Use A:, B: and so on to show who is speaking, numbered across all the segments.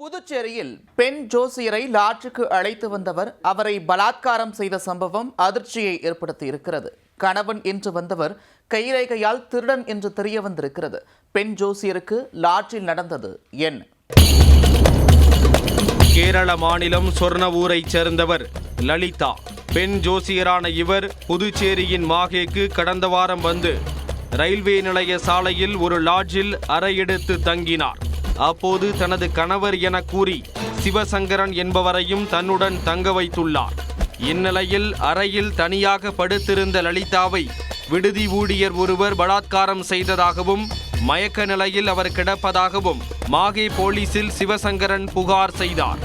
A: புதுச்சேரியில் பெண் ஜோசியரை லாட்ஜுக்கு அழைத்து வந்தவர் அவரை பலாத்காரம் செய்த சம்பவம் அதிர்ச்சியை ஏற்படுத்தி இருக்கிறது கணவன் என்று வந்தவர் கைரேகையால் திருடன் என்று தெரிய வந்திருக்கிறது பெண் ஜோசியருக்கு லாட்ஜில் நடந்தது என்ன
B: கேரள மாநிலம் சொர்ணவூரைச் சேர்ந்தவர் லலிதா. பெண் ஜோசியரான இவர் புதுச்சேரியின் மாகேக்கு கடந்த வாரம் வந்து ரயில்வே நிலைய சாலையில் ஒரு லாட்ஜில் அறையெடுத்து தங்கினார். அப்போது தனது கணவர் என கூறி சிவசங்கரன் என்பவரையும் தன்னுடன் தங்க வைத்துள்ளார். இந்நிலையில் அறையில் தனியாக படுத்திருந்த லலிதாவை விடுதி ஊழியர் ஒருவர் பலாத்காரம் செய்ததாகவும் மயக்க நிலையில் அவர் கிடப்பதாகவும் மாகே போலீசில் சிவசங்கரன் புகார் செய்தார்.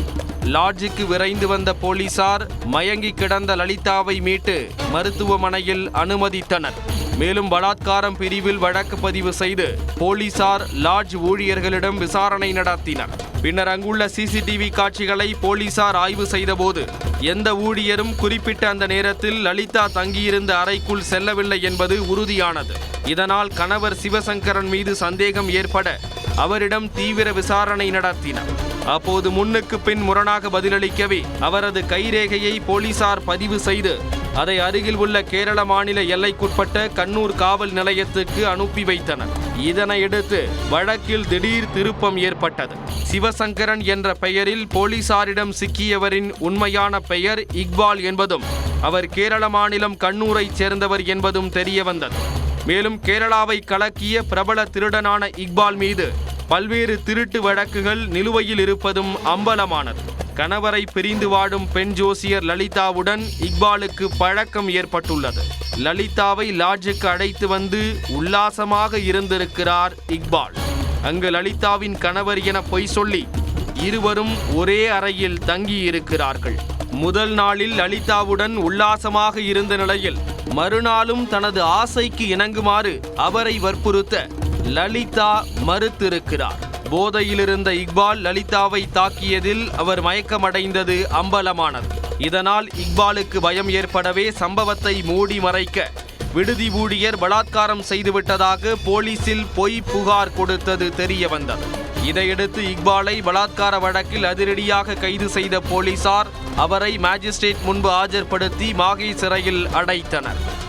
B: லாட்ஜுக்கு விரைந்து வந்த போலீசார் மயங்கி கிடந்த லலிதாவை மீட்டு மருத்துவமனையில் அனுமதித்தனர். மேலும் பலாத்காரம் பிரிவில் வழக்கு பதிவு செய்து போலீசார் லாட்ஜ் ஊழியர்களிடம் விசாரணை நடத்தினர். பின்னர் அங்குள்ள சிசிடிவி காட்சிகளை போலீசார் ஆய்வு செய்தபோது எந்த ஊழியரும் குறிப்பிட்ட அந்த நேரத்தில் லலிதா தங்கியிருந்த அறைக்குள் செல்லவில்லை என்பது உறுதியானது. இதனால் கணவர் சிவசங்கரன் மீது சந்தேகம் ஏற்பட அவரிடம் தீவிர விசாரணை நடத்தினர். அப்போது முன்னுக்கு பின் முரணாக பதிலளிக்கவே அவரது கைரேகையை போலீசார் பதிவு செய்து அதை அருகில் உள்ள கேரள மாநில எல்லைக்குட்பட்ட கண்ணூர் காவல் நிலையத்துக்கு அனுப்பி வைத்தனர். இதனையடுத்து வழக்கில் திடீர் திருப்பம் ஏற்பட்டது. சிவசங்கரன் என்ற பெயரில் போலீசாரிடம் சிக்கியவரின் உண்மையான பெயர் இக்பால் என்பதும் அவர் கேரள மாநிலம் கண்ணூரைச் சேர்ந்தவர் என்பதும் தெரியவந்தது. மேலும் கேரளாவை கலக்கிய பிரபல திருடனான இக்பால் மீது பல்வேறு திருட்டு வழக்குகள் நிலுவையில் இருப்பதும் அம்பலமானது. கணவரை பிரிந்து வாடும் பெண் ஜோசியர் லலிதாவுடன் இக்பாலுக்கு பழக்கம் ஏற்பட்டுள்ளது. லலிதாவை லாட்ஜுக்கு அழைத்து வந்து உல்லாசமாக இருந்திருக்கிறார் இக்பால். அங்கு லலிதாவின் கணவர் என பொய் சொல்லி இருவரும் ஒரே அறையில் தங்கி இருக்கிறார்கள் முதல் நாளில் லலிதாவுடன் உல்லாசமாக இருந்த நிலையில் மறுநாளும் தனது ஆசைக்கு இணங்குமாறு அவரை வற்புறுத்த லலிதா மறுத்திருக்கிறார். போதையில் இருந்த இக்பால் லலிதாவை தாக்கியதில் அவர் மயக்கமடைந்தது அம்பலமானது. இதனால் இக்பாலுக்கு பயம் ஏற்படவே சம்பவத்தை மூடி மறைக்க விடுதி ஊழியர் பலாத்காரம் செய்துவிட்டதாக போலீசில் பொய் புகார் கொடுத்தது தெரிய வந்தது இதையடுத்து இக்பாலை பலாத்கார வழக்கில் அதிரடியாக கைது செய்த போலீசார் அவரை மாஜிஸ்ட்ரேட் முன்பு ஆஜர்படுத்தி மாகை சிறையில் அடைத்தனர்.